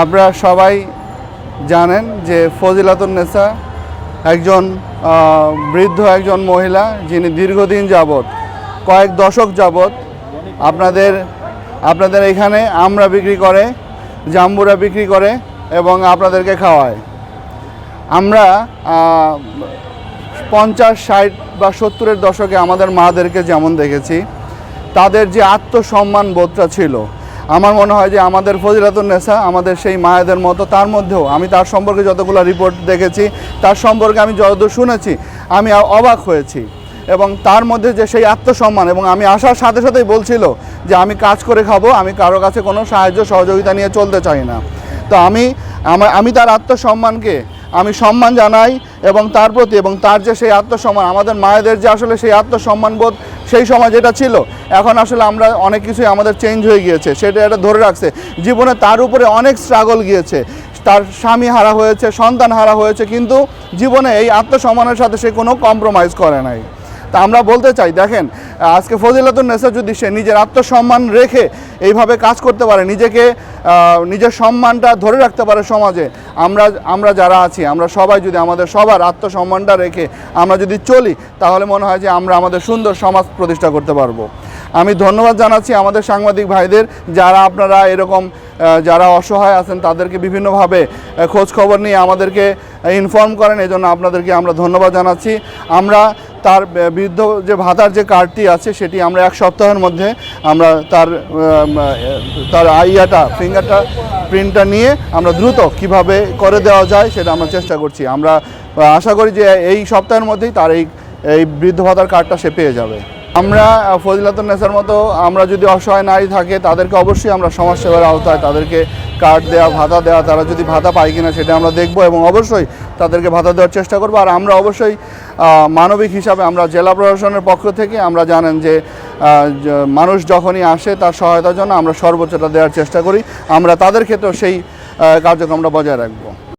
আপনারা সবাই জানেন যে ফজিলাতুন্নেসা একজন বৃদ্ধ একজন মহিলা যিনি দীর্ঘদিন যাবৎ, কয়েক দশক যাবৎ আপনাদের আপনাদের এখানে আমরা বিক্রি করে, জাম্বুরা বিক্রি করে এবং আপনাদেরকে খাওয়ায়। আমরা পঞ্চাশ, ষাট বা সত্তরের দশকে আমাদের মাদেরকে যেমন দেখেছি, তাদের যে আত্মসম্মান বোধটা ছিল আমার মনে হয় যে আমাদের ফজিলাতুন্নেসা আমাদের সেই মায়েদের মতো, তার মধ্যেও আমি তার সম্পর্কে যতগুলো রিপোর্ট দেখেছি, তার সম্পর্কে আমি যতদূর শুনেছি, আমি অবাক হয়েছি। এবং তার মধ্যে যে সেই আত্মসম্মান, এবং আমি আসার সাথে সাথেই বলছিল যে আমি কাজ করে খাব, আমি কারও কাছে কোনো সাহায্য সহযোগিতা নিয়ে চলতে চাই না। তো আমি আমি তার আত্মসম্মানকে আমি সম্মান জানাই এবং তার প্রতি এবং তার যে সেই আত্মসম্মান, আমাদের মায়েদের যে আসলে সেই আত্মসম্মানবোধ সেই সময় যেটা ছিল, এখন আসলে আমরা অনেক কিছুই আমাদের চেঞ্জ হয়ে গিয়েছে। সেটা এটা ধরে রাখছে। জীবনে তার উপরে অনেক স্ট্রাগল গিয়েছে। তার স্বামী হারা হয়েছে, সন্তান হারা হয়েছে, কিন্তু জীবনে এই আত্মসম্মানের সাথে সে কোনো কম্প্রোমাইজ করে নাই। তা আমরা বলতে চাই, দেখেন, আজকে ফজিলাতুন নেসা যদি সে নিজের আত্মসম্মান রেখে এইভাবে কাজ করতে পারে, নিজেকে নিজের সম্মানটা ধরে রাখতে পারে সমাজে, আমরা আমরা যারা আছি, আমরা সবাই যদি আমাদের সবার আত্মসম্মানটা রেখে আমরা যদি চলি, তাহলে মনে হয় যে আমরা আমাদের সুন্দর সমাজ প্রতিষ্ঠা করতে পারব। আমি ধন্যবাদ জানাচ্ছি আমাদের সাংবাদিক ভাইদের, যারা আপনারা এরকম যারা অসহায় আছেন, তাদেরকে বিভিন্নভাবে খোঁজ খবর নিয়ে আমাদেরকে ইনফর্ম করেন এই জন্য আপনাদেরকে আমরা ধন্যবাদ জানাচ্ছি। আমরা তার বৃদ্ধ যে ভাতার যে কার্ডটি আছে সেটি আমরা এক সপ্তাহের মধ্যে আমরা তার তার আইয়াটা ফিঙ্গারটা, প্রিন্টটা নিয়ে আমরা দ্রুত কীভাবে করে দেওয়া যায় সেটা আমরা চেষ্টা করছি। আমরা আশা করি যে এই সপ্তাহের মধ্যেই তার এই এই বৃদ্ধ ভাতার কার্ডটা সে পেয়ে যাবে। আমরা আহ, ফজিলাতুন নেসার মতো আমরা যদি অসহায় নারী থাকে তাদেরকে অবশ্যই আমরা সমাজসেবার আওতায় তাদেরকে কার্ড দেওয়া ভাতা দেওয়া তারা যদি ভাতা পায় কিনা সেটা আমরা দেখব এবং অবশ্যই তাদেরকে ভাতা দেওয়ার চেষ্টা করব। আর আমরা অবশ্যই মানবিক হিসাবে আমরা জেলা প্রশাসনের পক্ষ থেকে আমরা জানেন যে মানুষ যখনই আসে তার সহায়তার জন্য আমরা সর্বোচ্চটা দেওয়ার চেষ্টা করি। আমরা তাদের ক্ষেত্রেও সেই কার্যক্রমটা বজায় রাখব।